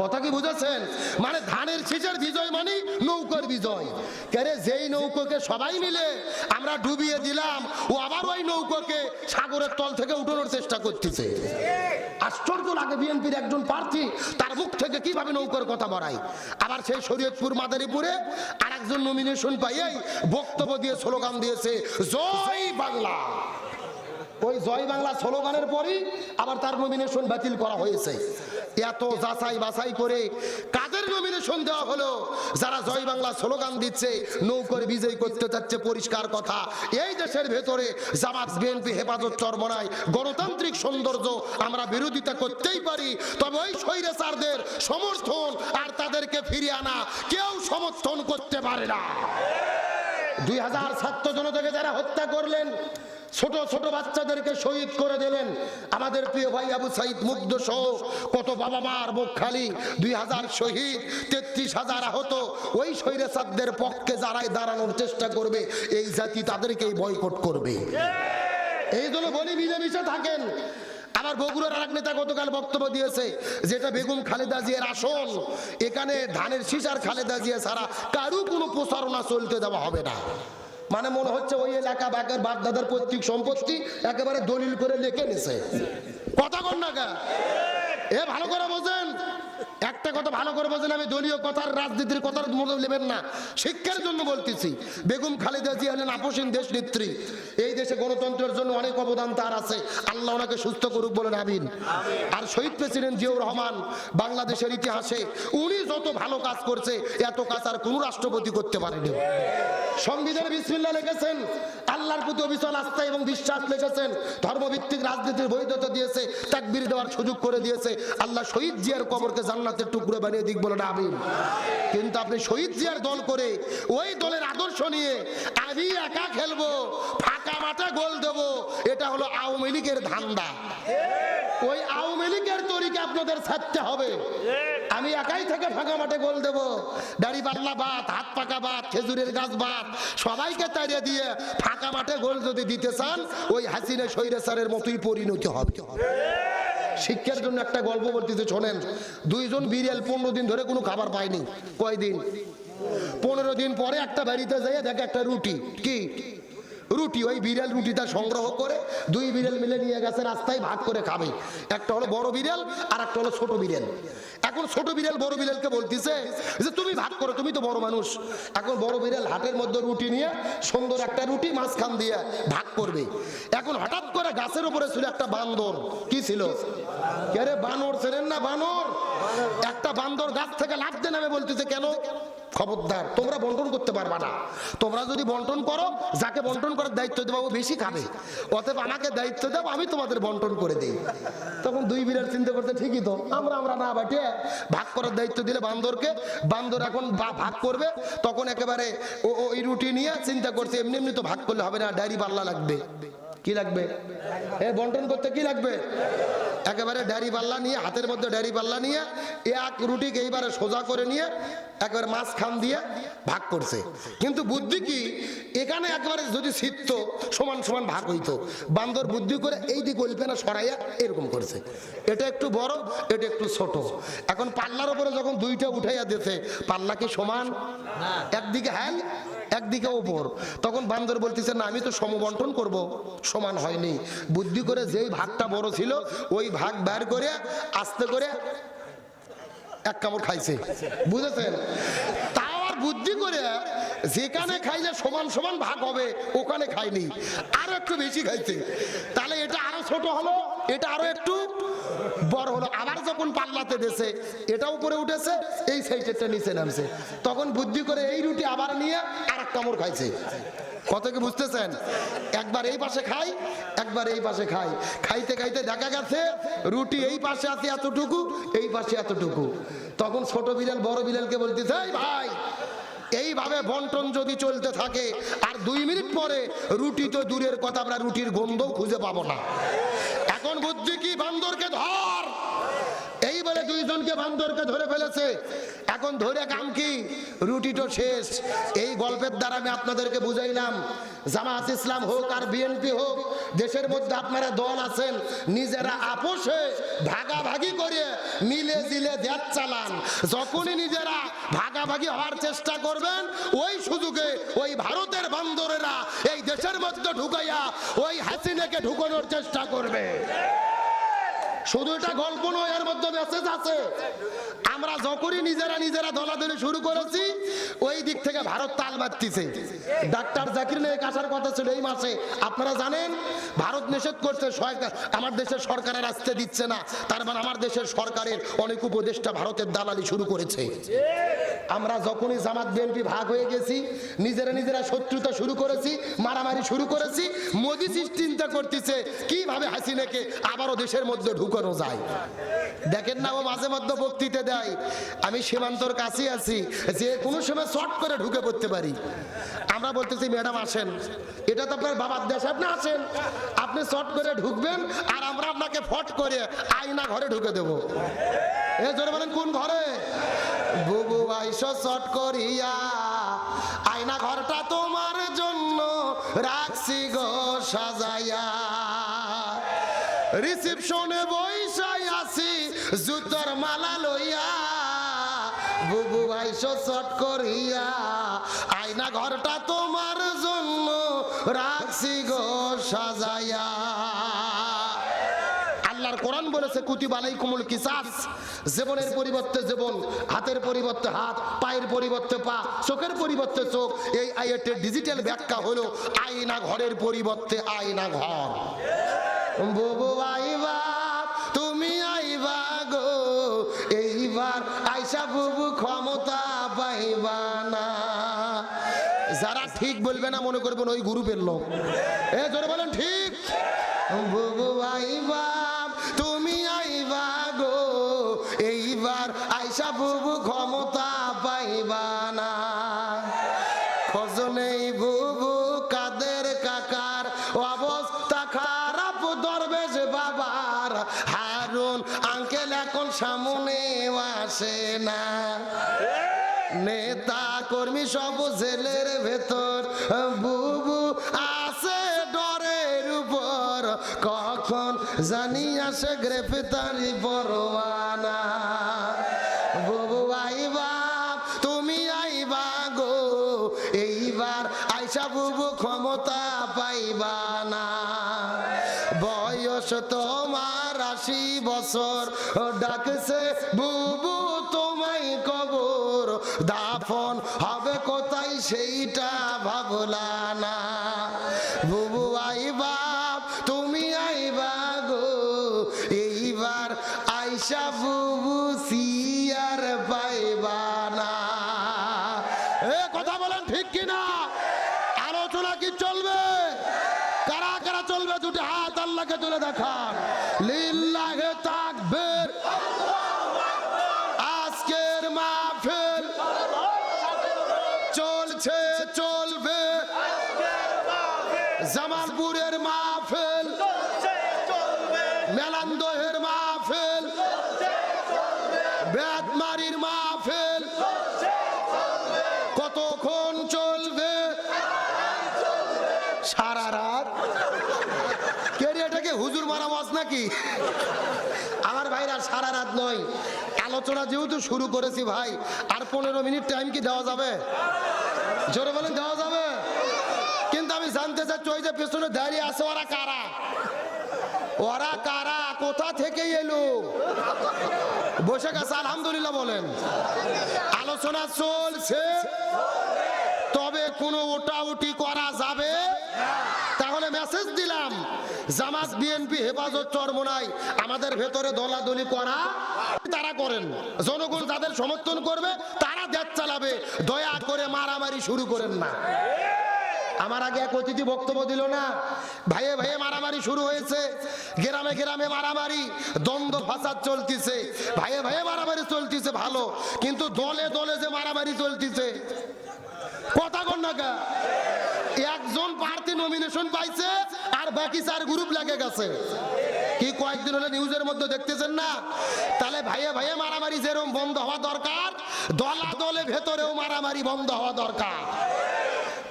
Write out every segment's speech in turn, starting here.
কথা কি বুঝেছেন? মানে ধানের শীষের বিজয় মানে নৌকার বিজয়। কেরে যেই নৌকোকে সবাই মিলে আমরা ডুবিয়ে দিলাম, ও আবার ওই নৌকোকে সাগরের তল থেকে উঠানোর চেষ্টা করতেছে। আশ্চর্য লাগে বিএনপির একজন প্রার্থী, তার মুখ থেকে কীভাবে নৌকার কথা বড়ায়। আবার সেই শরীয়তপুর, মাদারীপুরে আর একজন নমিনেশন পাইয়েই বক্তব্য দিয়ে স্লোগান দিয়েছে, জয় বাংলা। ওই জয় বাংলা স্লোগানের পরই আবার তার নমিনেশন বাতিল করা হয়েছে। এত যাচাই বাছাই করে কাদের নমিনেশন দেওয়া হলো? যারা জয় বাংলা স্লোগান দিচ্ছে, নৌকর বিজয় করতে চাচ্ছে, পরিষ্কার কথা। এই দেশের ভেতরে জামাত, বিএনপি, হেফাজত চরমনায় গণতান্ত্রিক সৌন্দর্য আমরা বিরোধিতা করতেই পারি। তবে ওই স্বৈরাচারদের সমর্থন আর তাদেরকে ফিরিয়ে আনা কেউ সমর্থন করতে পারে না। দুই হাজার ছাত্র জনতাকে যারা হত্যা করলেন ছোট ছোট বাচ্চাদেরকে শহীদ করে দিলেন। আমাদের প্রিয় ভাই আবু সাইদ মুগ্ধ সহ কত বাবা মার মুখ খালি। দুই হাজার শহীদ তেত্রিশ হাজার আহত। ওই স্বৈরাচারদের পক্ষে যারাই দাঁড়ানোর চেষ্টা করবে এই জাতি তাদেরকেই বয়কট করবে। এই জন্য বলি মিলেমিশে থাকেন। আমার বগুড়ার আরেক নেতা গতকাল বক্তব্য দিয়েছে যেটা বেগম খালেদা জিয়ার আসল এখানে ধানের শীষার খালেদা জিয়া ছাড়া কারু কোনো প্রচারণা চলতে দেওয়া হবে না। মানে মনে হচ্ছে ওই এলাকা বাগের বাপদাদার পৈতৃক সম্পত্তি একেবারে দলিল করে লেখে নিছে কথা কন না? এ ভালো করে বোঝেন একটা কথা ভালো করে বোঝেন আমি দলীয় কথার রাজনীতির কথার মনে নেবেন না। শিক্ষার জন্য বলতেছি বেগম খালেদা জিয়া হলেন আপসীন দেশ নেত্রী। এই দেশে গণতন্ত্রের জন্য অনেক অবদান তার আছে। আল্লাহ ওনাকে সুস্থ করুক বলেন আমিন। আর শহীদ প্রেসিডেন্ট জিয়াউর রহমান বাংলাদেশের ইতিহাসে উনি যত ভালো কাজ করছে এত কাজ আর কোনো রাষ্ট্রপতি করতে পারেনি। সংবিধানে বিসমিল্লা লিখেছেন আল্লাহর প্রতি অবিচল আস্থা এবং বিশ্বাস লিখেছেন ধর্মভিত্তিক রাজনীতির বৈধতা দিয়েছে, তাকবির দেওয়ার সুযোগ করে দিয়েছে। আল্লাহ শহীদ জিয়ার কবরকে জান্নাতের টুকরো বানিয়ে দিক বলে না আমিন। কিন্তু আপনি শহীদ জিয়ার দল করে ওই দলের আদর্শ নিয়ে আমি একা খেলব, ফাঁকা মাঠে গোল দেবো, এটা হলো আওয়ামী লীগের ধান্দা। ওই আওয়ামী লীগের তরিকে আপনাদের ছাড়তে হবে। আমি একাই থেকে ফাঁকা মাঠে গোল দেবো। দাড়ি পাল্লা বাত, হাত পাকা বাত, খেজুরের গাছ বাত। সবাইকে তাড়িয়ে দিয়ে ফাঁকা মাঠে গোল যদি দিতে চান, ওই হাসিনা সৈরাচারের মতোই পরিণতি হবে। শিক্ষার জন্য একটা গল্প বলতেছে, শোনেন, দুইজন বিড়াল পনেরো দিন ধরে কোনো খাবার পায়নি। কয়দিন? পনেরো দিন পরে একটা বাড়িতে যাই দেখে একটা রুটি। কি? রুটি, ওই বিড়াল রুটিটা সংগ্রহ করে দুই বিড়াল মিলে নিয়ে গেছে, রাস্তায় ভাগ করে খাবে। একটা হলো বড় বিড়াল, আর একটা হলো ছোট বিড়াল। এখন ছোট বিড়াল বড় বিড়ালকে বলতেছে যে, তুমি ভাগ করো, তুমি তো বড় মানুষ। এখন বড় বিড়াল হাটের মধ্যে রুটি নিয়ে সুন্দর একটা রুটি মাঝখান দিয়ে ভাগ করবে। এখন হঠাৎ করে গাছের উপরে ছিল একটা বান্দর। কি ছিল? বানর ছিলেন না বানর? একটা বান্দর গাছ থেকে লাফতে নামে বলতেছে, কেন? খবরদার, তোমরা বন্টন করতে পারবা না। তোমরা যদি বন্টন করো, যাকে বন্টন করার দায়িত্ব দেবো, ও বেশি খাবে। অতএব আমাকে দায়িত্ব দাও, আমি তোমাদের বন্টন করে দিই। তখন দুই বিড়াল চিন্তা করতে ঠিকই তো, আমরা আমরা না বাটে। ভাগ করার দায়িত্ব দিলে বান্দরকে, বান্দর এখন ভাগ করবে। তখন একেবারে ও ওই রুটি নিয়ে চিন্তা করছে, এমনি এমনি তো ভাগ করলে হবে না, ডায়েরি পাল্লা লাগবে। কি লাগবে? এ, বন্টন করতে কি লাগবে? একেবারে ড্যারি পাল্লা নিয়ে হাতের মধ্যে ড্যারি পাল্লা নিয়ে এক রুটিকে এইবারে সোজা করে নিয়ে একেবারে মাছ খান দিয়ে ভাগ করছে। কিন্তু বুদ্ধি কি? এখানে একবারে যদি ছিটত সমান সমান ভাগ হইতো। বান্দর বুদ্ধি করে এই দিক না সরাইয়া এরকম করছে। এটা একটু বড় এটা একটু ছোট। এখন পাল্লার উপরে যখন দুইটা উঠাইয়া দিতে পাল্লা কি সমান? একদিকে হ্যাঁ একদিকে ওপর তখন বান্দর বলতেছে, না, আমি তো সমবন্টন করব। সমান হয়নি। বুদ্ধি করে যেই ভাগটা বড় ছিল, ওই ভাগ বের করে আস্তে করে এক কামড় খাইছে। বুঝেছেন? আর বুদ্ধি করে যেখানে খাইলে সমান সমান ভাগ হবে, ওখানে খাইনি আরও একটু বেশি খাইছে। তাহলে এটা আরও ছোট হলো, এটা আরও একটু বড় হলো, আবার যখন পাল্লাতে দেশে, এটা উপরে উঠেছে, এই সাইডেরটা নিচে নামছে। তখন বুদ্ধি করে এই রুটি আবার নিয়ে আর এক কামড় খাইছে। কত কি বুঝতেছেন? একবার এই পাশে খাই, একবার এই পাশে খাই। খাইতে খাইতে দেখা গেছে, রুটি এই পাশে আছে এতটুকু, এই পাশে এতটুকু। তখন ছোট বিড়াল বড় বিড়ালকে বলতেছে, "এই ভাই, এইভাবে বন্টন যদি চলতে থাকে, আর দুই মিনিট পরে রুটি তো দূরের কথা, আমরা রুটির গন্ধও খুঁজে পাবো না। এখন বুদ্ধি কি বান্দরকে ধর? এই বলে বলে দুইজনকে বান্দরকে ধরে ফেলেছে। এখন ধরে কাম কি? রুটি তো শেষ। এই গল্পের দ্বারা আমি আপনাদেরকে বুঝাইলাম জামাত ইসলাম হোক আর বিএনপি হোক, দেশের মধ্যে আপনারা দল আছেন, নিজেরা আপোষে ভাগাভাগি করে মিলে জিলে দেশ চালান। যখনই নিজেরা ভাগাভাগি হওয়ার চেষ্টা করবেন, ওই সুযোগে ওই ভারতের বান্দরেরা এই দেশের মধ্যে ঢুকাইয়া ওই হাসিনাকে ঢুকানোর চেষ্টা করবে। শুধু এটা গল্প নয়, এর মধ্যে মেসেজ আছে। আমরা যখনই নিজেরা নিজেরা দলাদলি শুরু করেছি, ওই দিক থেকে ভারত তাল মারতেছে। ডাক্তার জাকির নায়ক আসার কথা ছিল এই মাসে। আপনারা জানেন, ভারত নিষেধ করছে সরকার। আমার দেশের সরকারের আসতে দিচ্ছে না। তার মানে আমার দেশের সরকারের অনেক উপদেষ্টা ভারতের দালালি শুরু করেছে। আমরা যখনই জামাত বিএনপি ভাগ হয়ে গেছি, নিজেরা নিজেরা শত্রুতা শুরু করেছি, মারামারি শুরু করেছি, মোদি চিন্তা করতেছে, কীভাবে হাসিনাকে আবারও দেশের মধ্যে ঢুকানো যায়? দেখেন না ও মাঝে মধ্যে বক্তৃতা দেয়, আমি সীমান্তর কাছে আছি, যে কোনো সময় শর্ট করে ঢুকে পড়তে পারি। আমরা বলতেছি, ম্যাডাম, আসেন। এটা তো আপনার বাবার দেশ, আপনি আসেন। আপনি শর্ট করে ঢুকবেন, আর আমরা আপনাকে ফট করে আয়না ঘরে ঢুকে দেবো। এ জোরে বলেন, কোন ঘরে? বুবু আইসো শর্ট করিয়া, আয়না ঘরটা তোমার জন্য রাখছি গো সাজাইয়া। রিসিপশনে বইসাই আছি, জুতোর মালা লইয়া। বুবু আইসো শর্ট করিয়া, আয়না ঘরটা তোমার জন্য রাখছি গো সাজাইয়া। বলেছে কুতি বালাই কুমুল কিসাস। জীবনের পরিবর্তে জীবন, হাতের পরিবর্তে হাত, পায়ের পরিবর্তে পা, চোখের পরিবর্তে চোখ। এই আইয়েটের ডিজিটাল ব্যাখ্যা হলো আয়না ঘরের পরিবর্তে আয়না ঘর। বুবু আইবা, তুমি আইবা গো, এইবার আইসা বুবু ক্ষমতা পাইবা না। যারা ঠিক বলবে না মনে করবেন ওই গ্রুপের লোক। এ জোরে বলেন, ঠিক? বুবু নেতা কর্মী সব জেলের ভেতর। বুবু আছে ডরের উপর। কখন জানি আসে গ্রেফতারি পরোয়ানা। বুবু আইবা তুমি আইবা গো এইবার আইসা বুবু ক্ষমতা পাইবা না। বয়স তোমার আশি বছর। ডাকছে বুবু কবর দাফন হবে কোথায় সেইটা ভাবলা না। বুবু আইবা তুমি আইবা গো এইবার আইসা বুবু সিয়ার পাইবা না এ, কথা বলেন ঠিক কিনা? আলোচনা কি চলবে? কারা কারা চলবে? দুটি হাত আল্লাহকে তুলে দেখান। জামালপুরের মাহফিল। মেলান্দহের মাহফিল। বেদমারির মাহফিল। কতক্ষণ চলবে? সারা রাত। কে রে, এটাকে হুজুর মারা মাছ নাকি? আমার ভাইরা সারা রাত নয়। আলোচনা যেহেতু শুরু করেছি ভাই আর পনেরো মিনিট টাইম কি দেওয়া যাবে? জোরে বলেন দেওয়া যাবে? আমি জানতে চাচ্ছি, ওই যে পেছনে দাঁড়িয়ে আছে, ওরা কারা? ওরা কারা? কোথা থেকে এলো? বসে গেছে, আলহামদুলিল্লাহ বলেন। আলোচনা চলছে। তবে কোনো ওটা উটি করা যাবে? তাহলে মেসেজ দিলাম। জামাত বিএনপি হেফাজত চরমোনাই, আমাদের ভেতরে দলাদলি করা তারা করেন। জনগণ যাদের সমর্থন করবে, তারা দেশ চালাবে। দয়া করে মারামারি শুরু করেন না। আমার আগে এক অতিথি বক্তব্য দিল না। ভাইয়ে ভাইয়ে মারামারি শুরু হয়েছে। গ্রামে গ্রামে মারামারি, দ্বন্দ্ব, ফাসাদ চলতিছে। ভাইয়ে ভাইয়ে মারামারি চলতিছে ভালো, কিন্তু দলে দলে যে মারামারি চলতিছে, কথা কন না? একজন প্রার্থী নমিনেশন পাইছে আর বাকি চার গ্রুপ লাগে গেছে। কি কয়েকদিন হলে নিউজের মধ্যে দেখতেছেন না? তাহলে ভাইয়ে ভাইয়ে মারামারি যেরকম বন্ধ হওয়া দরকার, দলা দলে ভেতরেও মারামারি বন্ধ হওয়া দরকার।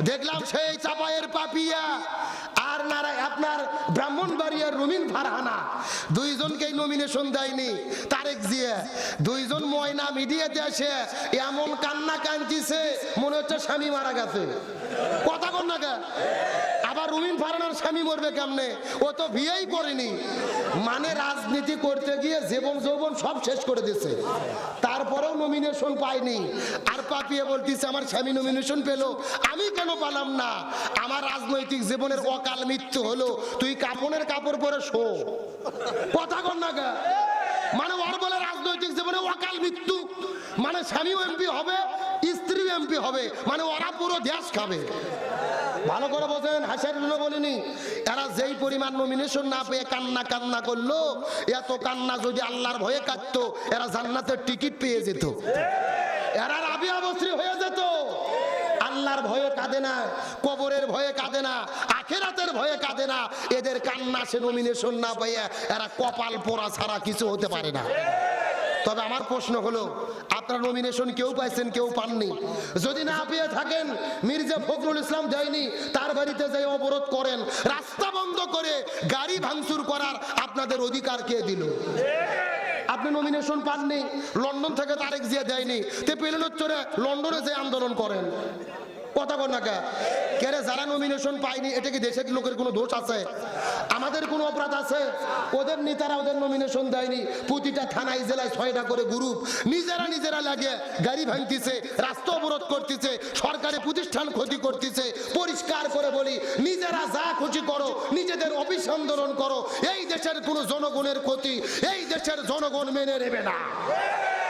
দেখলাম সেই চাপায়ের পাপিয়া। আর নারায় আপনার ব্রাহ্মণ ব্রাহ্মণবাড়িয়ার রুমিন ফারহানা। দুইজনকেই নমিনেশন দেয়নি, তারেক জিয়া। দুইজন ময়না মিডিয়াতে আসে, এমন কান্না কান্দিছে মনে হচ্ছে স্বামী মারা গেছে। কথা কর না কে? আবার রুমিন ফারহানার স্বামী মরবে কেমনে? ও তো বিয়েই করেনি। মানে রাজনীতি করতে গিয়ে জীবন যৌবন সব শেষ করে দিছে তারপরেও নমিনেশন পাইনি। আর পাপিয়ে বলতেছে, আমার স্বামী নমিনেশন পেল। আমি কেন পালাম না? আমার রাজনৈতিক জীবনের অকাল মৃত্যু হলো। তুই কাপনের কাপড় পরে শো। কথা কর না মানে ওর বলে রাজনৈতিক জীবনে অকাল মৃত্যু। মানে স্বামী এমপি হবে স্ত্রী এমপি হবে। মানে ওরা পুরো দেশ খাবে। ভালো করে বোঝেন হাসির জন্য বলিনি। এরা যেই পরিমাণ নমিনেশন না পেয়ে কান্না কান্না করল, এত কান্না যদি আল্লাহর ভয়ে কাটতো, এরা জান্নাতের টিকিট পেয়ে যেত। এরা রাবি অবশ্রী হয়ে যেত। আল্লাহর ভয়ে কাঁদে না, কবরের ভয়ে কাঁদে না, আখেরাতের ভয়ে কাঁদে না। এদের কান্না সে নমিনেশন না পেয়ে এরা কপাল পোড়া ছাড়া কিছু হতে পারে না। তবে আমার প্রশ্ন হলো, আপনার নমিনেশন কেউ পাইছেন, কেউ পাননি? যদি না পেয়ে থাকেন, মির্জা ফখরুল ইসলাম যায়নি, তার বাড়িতে যাই অবরোধ করেন, রাস্তা বন্ধ করে গাড়ি ভাঙচুর করার আপনাদের অধিকার কে দিল? আপনি নমিনেশন পাননি, লন্ডন থেকে তারেক জিয়া দেয়নি তে পেলেন চড়ে লন্ডনে যে আন্দোলন করেন। কথা বল না কেরে যারা নমিনেশন পায়নি, এটা কি দেশের লোকের কোনো দোষ আছে? আমাদের কোনো অপরাধ আছে? ওদের নেতারা ওদের নমিনেশন দেয়নি। প্রতিটা থানায়, জেলায় ছয়টা করে গ্রুপ নিজেরা নিজেরা লাগে, গাড়ি ভাঙতিছে, রাস্তা অবরোধ করতেছে, সরকারি প্রতিষ্ঠান ক্ষতি করতেছে। পরিষ্কার করে বলি, নিজেরা যা খুশি করো, নিজেদের অফিস আন্দোলন করো, এই দেশের কোনো জনগণের ক্ষতি, এই দেশের জনগণ মেনে নেবে না।